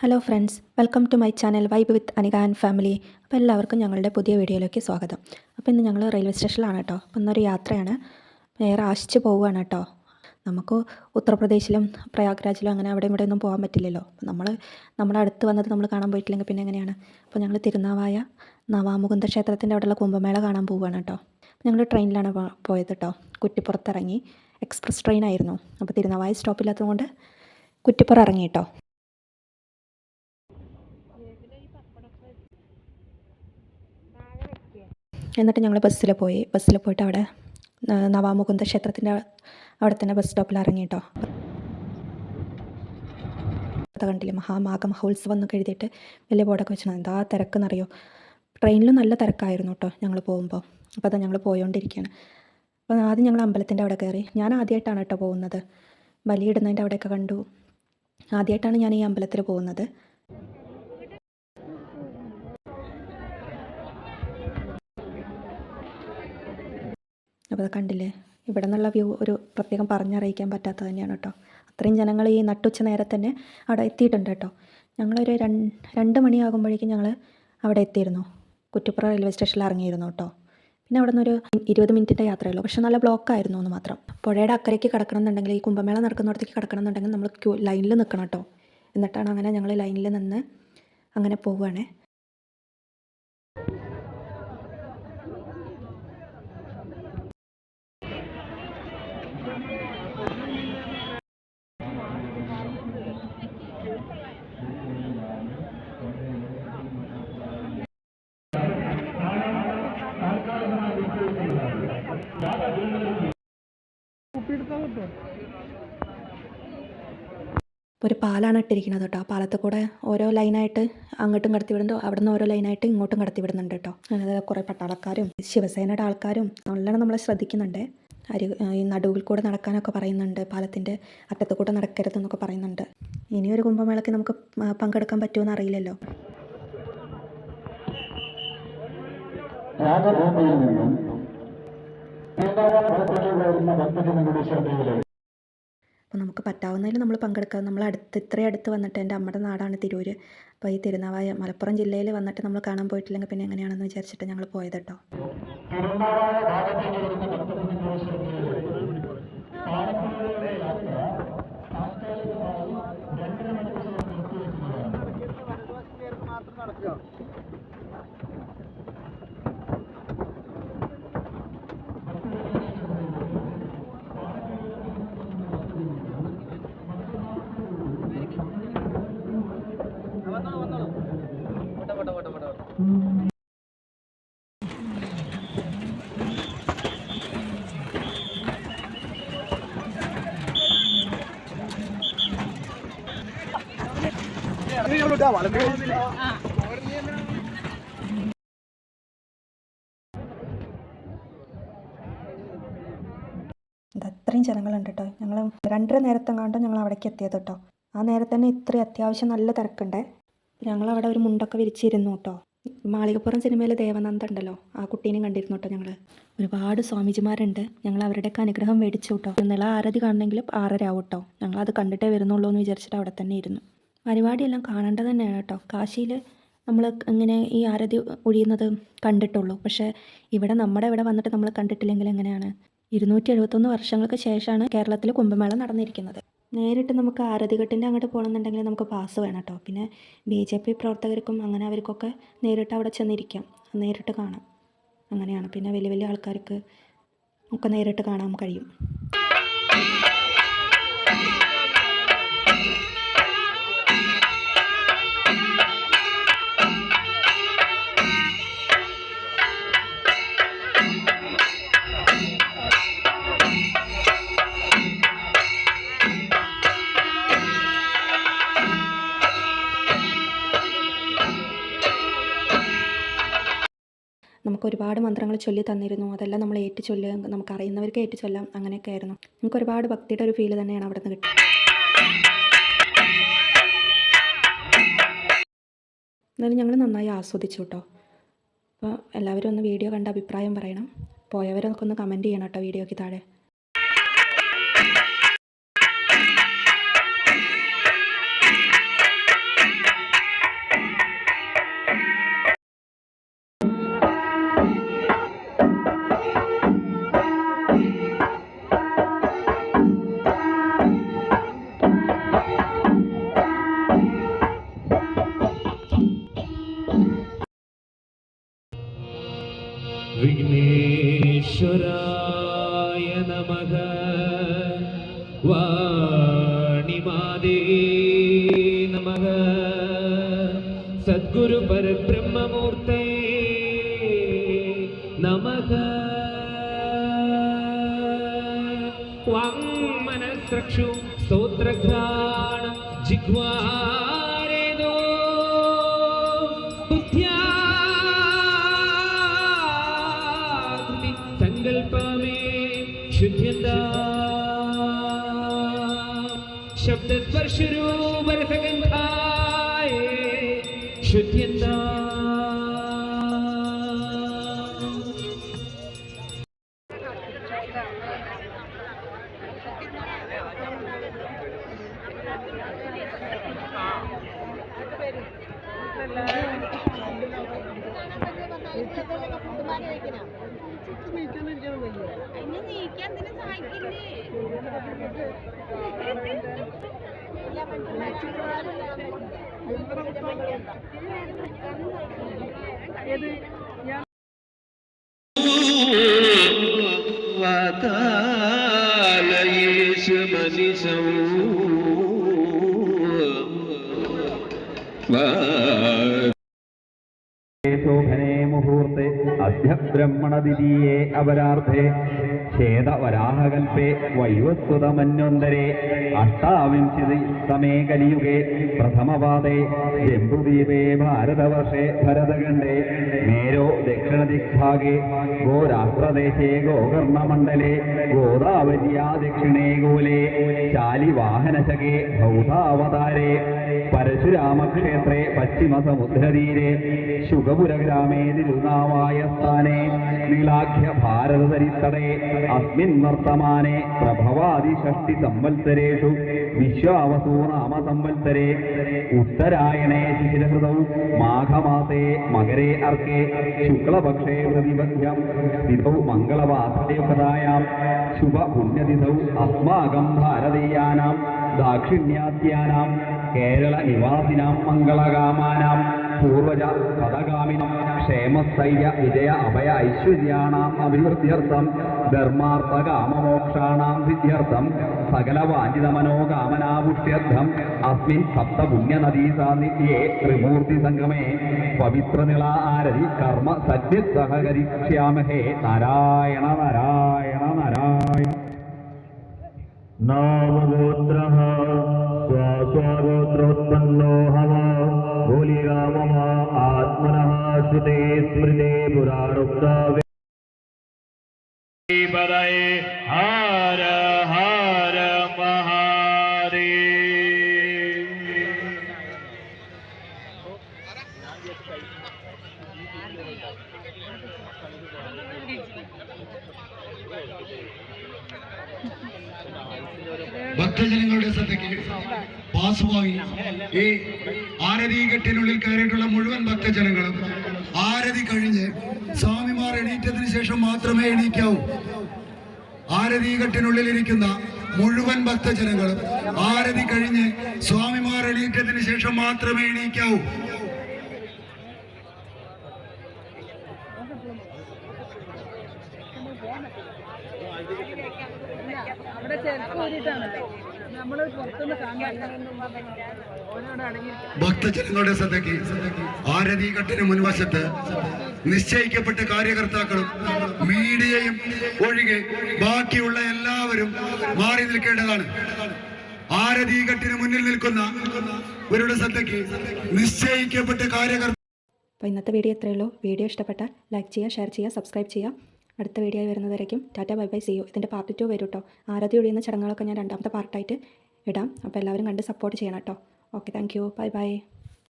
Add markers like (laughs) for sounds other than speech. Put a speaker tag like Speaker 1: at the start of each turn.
Speaker 1: Hello friends welcome to my channel vibe with Anika and family അപ്പോൾ എല്ലാവർക്കും ഞങ്ങളുടെ പുതിയ വീഡിയോയിലേക്ക് സ്വാഗതം. അപ്പോൾ ഇന്ന് ഞങ്ങൾ റെയിൽവേ സ്റ്റേഷനിലാണ് കേട്ടോ അപ്പോൾ ഇന്നൊരു യാത്രയാണ്. ഏറെ ആശിച്ച് പോവുകയാണ് കേട്ടോ നമുക്ക് ഉത്തർപ്രദേശിലും പ്രയാഗ്രാജിലും അങ്ങനെ അവിടെ ഇവിടെ ഒന്നും പോകാൻ പറ്റില്ലല്ലോ. അപ്പോൾ നമ്മൾ നമ്മുടെ അടുത്ത് വന്നത് നമ്മൾ കാണാൻ പോയിട്ടില്ലെങ്കിൽ പിന്നെ എങ്ങനെയാണ്? അപ്പോൾ ഞങ്ങൾ തിരുനാവായ നവാമുകുന്ദ ക്ഷേത്രത്തിന്റെ അവിടെയുള്ള കുംഭമേള കാണാൻ പോവുകയാണ് കേട്ടോ ഞങ്ങൾ ട്രെയിനിലാണ് പോയത് കേട്ടോ കുറ്റിപ്പുറത്തിറങ്ങി. എക്സ്പ്രസ് ട്രെയിനായിരുന്നു. അപ്പോൾ തിരുനാവായ സ്റ്റോപ്പില്ലാത്തതുകൊണ്ട് കുറ്റിപ്പുറം ഇറങ്ങി കേട്ടോ എന്നിട്ട് ഞങ്ങൾ ബസ്സിൽ പോയി. ബസ്സിൽ പോയിട്ട് അവിടെ നവാമുകുന്ദ ക്ഷേത്രത്തിന്റെ അവിടെ തന്നെ ബസ് സ്റ്റോപ്പിൽ ഇറങ്ങി കേട്ടോ കണ്ടില്ലേ? മഹാമാഘ മഹോത്സവം എന്നൊക്കെ എഴുതിയിട്ട് വലിയ ബോർഡൊക്കെ വെച്ചാൽ എന്താ തിരക്കെന്നറിയോ? ട്രെയിനിലും നല്ല തിരക്കായിരുന്നു കേട്ടോ ഞങ്ങൾ പോകുമ്പോൾ അപ്പോൾ അതാ ഞങ്ങൾ പോയോണ്ടിരിക്കുകയാണ് അപ്പോൾ ആദ്യം ഞങ്ങൾ അമ്പലത്തിന്റെ അവിടെ കയറി ഞാൻ ആദ്യമായിട്ടാണ് കേട്ടോ പോകുന്നത്. ബലിയിടുന്നതിന്റെ അവിടെയൊക്കെ കണ്ടു. ആദ്യമായിട്ടാണ് ഞാൻ ഈ അമ്പലത്തിൽ പോകുന്നത്. അപ്പോൾ അത് കണ്ടില്ലേ? ഇവിടെ നിന്നുള്ള വ്യൂ ഒരു പ്രത്യേകം പറഞ്ഞറിയിക്കാൻ പറ്റാത്തത് തന്നെയാണ് കേട്ടോ. അത്രയും ജനങ്ങൾ ഈ നട്ടുച്ച നേരെ തന്നെ അവിടെ എത്തിയിട്ടുണ്ട് കേട്ടോ. ഞങ്ങളൊരു രണ്ട് മണിയാകുമ്പോഴേക്കും ഞങ്ങൾ അവിടെ എത്തിയിരുന്നു. കുറ്റിപ്പുറ റെയിൽവേ സ്റ്റേഷനിൽ ഇറങ്ങിയിരുന്നു കേട്ടോ. പിന്നെ അവിടെ നിന്നൊരു ഇരുപത് മിനിറ്റിന്റെ യാത്രയുള്ളൂ. പക്ഷേ നല്ല ബ്ലോക്ക് ആയിരുന്നു എന്ന് മാത്രം. പുഴയുടെ അക്കരയ്ക്ക് കിടക്കണം എന്നുണ്ടെങ്കിൽ ഈ കുംഭമേള നടക്കുന്നിടത്തേക്ക് കിടക്കണം എന്നുണ്ടെങ്കിൽ നമ്മൾ ക്യൂ ലൈനിൽ നിൽക്കണം കേട്ടോ. എന്നിട്ടാണ് അങ്ങനെ ഞങ്ങൾ ലൈനിൽ നിന്ന് അങ്ങനെ പോവുകയാണേ. ഒരു പാലാണ് ഇട്ടിരിക്കുന്നത് കേട്ടോ. ആ പാലത്തിൽ കൂടെ ഓരോ ലൈനായിട്ട് അങ്ങോട്ടും കടത്തി വിടുന്നുണ്ട് അവിടെ നിന്ന് ഓരോ ലൈനായിട്ട് ഇങ്ങോട്ടും കടത്തി വിടുന്നുണ്ട് കേട്ടോ. അതായത് കുറേ പട്ടാളക്കാരും ശിവസേനയുടെ ആൾക്കാരും നല്ലോണം നമ്മളെ ശ്രദ്ധിക്കുന്നുണ്ട്. അരി ഈ നടുവിൽ കൂടെ നടക്കാനൊക്കെ പറയുന്നുണ്ട്. പാലത്തിന്റെ അറ്റത്ത് കൂടെ നടക്കരുതെന്നൊക്കെ പറയുന്നുണ്ട്. ഇനിയൊരു കുംഭമേളയ്ക്ക് നമുക്ക് പങ്കെടുക്കാൻ പറ്റുമെന്ന് അറിയില്ലല്ലോ.
Speaker 2: രാജഭൂമിയിൽ നിന്നും വരുന്ന ഭക്തജനങ്ങളുടെ ശ്രദ്ധയിലേക്ക്
Speaker 1: അപ്പോൾ നമുക്ക് പറ്റാവുന്നതിൽ നമ്മൾ പങ്കെടുക്കാം. നമ്മൾ അടുത്ത് ഇത്രയും അടുത്ത് വന്നിട്ട് എന്റെ അമ്മയുടെ നാടാണ് തിരൂർ അപ്പോൾ ഈ തിരുനാവായ മലപ്പുറം ജില്ലയിൽ വന്നിട്ട് നമ്മൾ കാണാൻ പോയിട്ടില്ലെങ്കിൽ പിന്നെ എങ്ങനെയാണെന്ന് വിചാരിച്ചിട്ട് ഞങ്ങൾ പോയത് കേട്ടോ
Speaker 2: വരുന്ന ഭക്തജനങ്ങളുടെ ശ്രദ്ധയിലേക്ക് പാലക്കാടിലെ യാത്ര താൽക്കാലികമായി രണ്ടര മണിക്കൂർ നിർത്തിവെക്കുകയാണ്
Speaker 1: ഇത് അത്രയും ജനങ്ങളുണ്ട് കേട്ടോ ഞങ്ങൾ രണ്ടര നേരത്തെങ്ങാണ്ട് ഞങ്ങൾ അവിടേക്ക് എത്തിയത് കേട്ടോ ആ നേരത്തെ തന്നെ ഇത്രയും അത്യാവശ്യം നല്ല തിരക്കുണ്ട്. ഞങ്ങളവിടെ ഒരു മുണ്ടൊക്കെ വിരിച്ചിരുന്നു കേട്ടോ മാളികപ്പുറം സിനിമയിലെ ദേവനന്ദ ഉണ്ടല്ലോ. ആ കുട്ടീനെയും കണ്ടിരുന്നു കേട്ടോ ഞങ്ങൾ ഒരുപാട് സ്വാമിജിമാരുണ്ട്. ഞങ്ങൾ അവരുടെയൊക്കെ അനുഗ്രഹം മേടിച്ചു കേട്ടോ. ഇന്നലെ ആരതി കാണണമെങ്കിലും ആറര ആവും കേട്ടോ. ഞങ്ങൾ അത് കണ്ടിട്ടേ വരുന്നുള്ളൂ എന്ന് വിചാരിച്ചിട്ട് അവിടെ തന്നെ ഇരുന്നു. പരിപാടിയെല്ലാം കാണേണ്ടത് തന്നെയാണ് കേട്ടോ. കാശിയിൽ നമ്മൾ ഇങ്ങനെ ഈ ആരതി ഒഴിയുന്നത് കണ്ടിട്ടുള്ളൂ. പക്ഷേ ഇവിടെ നമ്മുടെ ഇവിടെ വന്നിട്ട് നമ്മൾ കണ്ടിട്ടില്ലെങ്കിൽ എങ്ങനെയാണ്? ഇരുന്നൂറ്റി എഴുപത്തൊന്ന് വർഷങ്ങൾക്ക് ശേഷമാണ് കേരളത്തിൽ കുംഭമേള നടന്നിരിക്കുന്നത്. നേരിട്ട് നമുക്ക് ആരതിഘട്ടിന്റെ അങ്ങോട്ട് പോകണമെന്നുണ്ടെങ്കിൽ നമുക്ക് പാസ് വേണം കേട്ടോ പിന്നെ ബി ജെ പി പ്രവർത്തകർക്കും അങ്ങനെ അവർക്കൊക്കെ നേരിട്ട് അവിടെ ചെന്നിരിക്കാം. നേരിട്ട് കാണാം. അങ്ങനെയാണ്. പിന്നെ വലിയ വലിയ ആൾക്കാർക്ക് ഒക്കെ നേരിട്ട് കാണാൻ കഴിയും. നമുക്ക് ഒരുപാട് മന്ത്രങ്ങൾ ചൊല്ലി തന്നിരുന്നു. അതെല്ലാം നമ്മൾ ഏറ്റു ചൊല്ലുക നമുക്ക് അറിയുന്നവർക്ക് ഏറ്റു ചൊല്ലാം അങ്ങനെയൊക്കെ ആയിരുന്നു. നമുക്ക് ഒരുപാട് ഭക്തിയുടെ ഒരു ഫീൽ തന്നെയാണ് അവിടെ നിന്ന് കിട്ടിയത്. എന്നാലും ഞങ്ങൾ നന്നായി ആസ്വദിച്ചു കേട്ടോ അപ്പോൾ എല്ലാവരും ഒന്ന് വീഡിയോ കണ്ട അഭിപ്രായം പറയണം. പോയവരൊക്കെ ഒന്ന് കമന്റ് ചെയ്യണം കേട്ടോ വീഡിയോയ്ക്ക് താഴെ.
Speaker 3: സദ്ഗുരു പരബ്രഹ്മമൂർത്ത നമഃ. വാങ്മനസ്രക്ഷു ബുദ്ധ്യാകൃതി സങ്കൽപ്പമേ ശുദ്ധ്യന്ത. ശബ്ദസ്പർശരൂപരസഗന്ധായ ശുദ്ധ്യന്ത?
Speaker 4: നീക്കാൻ സഹായിക്കില്ലേ? (laughs)
Speaker 5: ശോഭനെ മുഹൂർത്തെ അധ്യബ്രഹ്മണദിതീയേ അപരാർദ്ധേ ഛേദവരാഹകൽപേ വൈവസ്വതമന്വന്തരെ അഷ്ടാവിംശതി സമേ കലിയുഗേ പ്രഥമപാദേ. ജംബുദ്വീപേ ഭാരതവർഷേ ഭരതഖണ്ഡേ. മേരോ ദക്ഷിണദിഗ്ഭാഗേ ഗോരാഷ്ട്രദേശേ ഗോകർണമണ്ഡലേ. ഗോദാവര്യാ ദക്ഷിണേ ഗോലേ. ശാലിവാഹനശകേ ഭൗതാവതാരേ പരശുരാമക്ഷേത്രേ പശ്ചിമസമുദ്രതീരെ. ശുഗപുരഗ്രാമേ തിരുനാവായ സ്ഥാനെ നീളാഖ്യ ഭാരതരിത്തടേ അസ്മിൻ വർത്തമാനെ പ്രഭവാദി ഷഷ്ടി സംവത്സരേഷു വിശ്വാവസൂനാമ സംവത്സരേ ഉത്തരായണേ ശിശിരഹൃതൗ മാഘമാസേ മകരേ അർക്കേ ശുക്ലപക്ഷേ പ്രതിപദ്ധ്യം തിഥൗ മംഗളവാസദേവതായാം ശുഭ പുണ്യതിഥൗ അസ്മാകം ഭാരതീയാനാം ദാക്ഷിണ്യാത്യാനാം കേരള നിവാസിനാം മംഗളകാമാനാം പൂർവജ പദഗാമിനം ക്ഷേമസ്ഥൈര്യ വിജയ അഭയ ഐശ്വര്യാണാം അഭിവൃദ്ധ്യർത്ഥം. ധർമാർത്ഥകാമമോക്ഷാണാം സിദ്ധ്യർത്ഥം. സകലവാഞ്ചിതമനോകാമനാപുഷ്ട്യർത്ഥം അസ്മിൻ സപ്തപുണ്യനദീസാന്നിധ്യേ ത്രിമൂർത്തി സംഗമേ പവിത്രനിള ആരതി കർമ്മ സജ്ഞ സഹകരിക്ഷ്യാമഹേ നാരായണ നാരായണ നാരായണ.
Speaker 2: നാമഗോത്ര ഹവാ होलिका मम आत्मनः श्रुते स्मृते पुरारुक्ता पदये हार हार महादेव
Speaker 6: ഭക്തജനങ്ങളുടെ ശ്രദ്ധയ്ക്ക് പാസുവായി ഈ ആരതി കെട്ടിനുള്ളിൽ കയറിയിട്ടുള്ള മുഴുവൻ ഭക്തജനങ്ങളും ആരതി കഴിഞ്ഞ് സ്വാമിമാർ എണീറ്റതിന് ശേഷം മാത്രമേ എണീക്കാവൂ. ആരതി കെട്ടിനുള്ളിൽ ഇരിക്കുന്ന മുഴുവൻ ഭക്തജനങ്ങളും ആരതി കഴിഞ്ഞ് സ്വാമിമാർ എണീറ്റതിന് ശേഷം മാത്രമേ എണീക്കാവൂ.
Speaker 7: അവിടെ ഊരിട്ടാണല്ലോ
Speaker 6: ഭക്തജനങ്ങളുടെ ശ്രദ്ധയ്ക്ക് ആരതി കെട്ടിന് മുൻവശത്ത് നിശ്ചയിക്കപ്പെട്ട കാര്യകർത്താക്കളും മീഡിയയും ഒഴികെ ബാക്കിയുള്ള എല്ലാവരും മാറി നിൽക്കേണ്ടതാണ്. ആരതി കെട്ടിന് മുന്നിൽ നിൽക്കുന്ന ഇവരുടെ ശ്രദ്ധയ്ക്ക് നിശ്ചയിക്കപ്പെട്ട കാര്യകർത്ത
Speaker 1: അപ്പോൾ ഇന്നത്തെ വീഡിയോ എത്രയുള്ളൂ വീഡിയോ ഇഷ്ടപ്പെട്ടാൽ ലൈക്ക് ചെയ്യുക ഷെയർ ചെയ്യുക സബ്സ്ക്രൈബ് ചെയ്യുക. അടുത്ത വീഡിയോ ആയി വരുന്നതായിരിക്കും ടാറ്റ ബൈ ബൈ സിയോ ഇതിന്റെ പാർട്ട് ടു വരും കേട്ടോ ആരാധി ഒഴിയുന്ന ചടങ്ങുകളൊക്കെ ഞാൻ രണ്ടാമത്തെ പാർട്ടായിട്ട് ഇടാം. അപ്പോൾ എല്ലാവരും കണ്ട് സപ്പോർട്ട് ചെയ്യണം കേട്ടോ okay thank you bye bye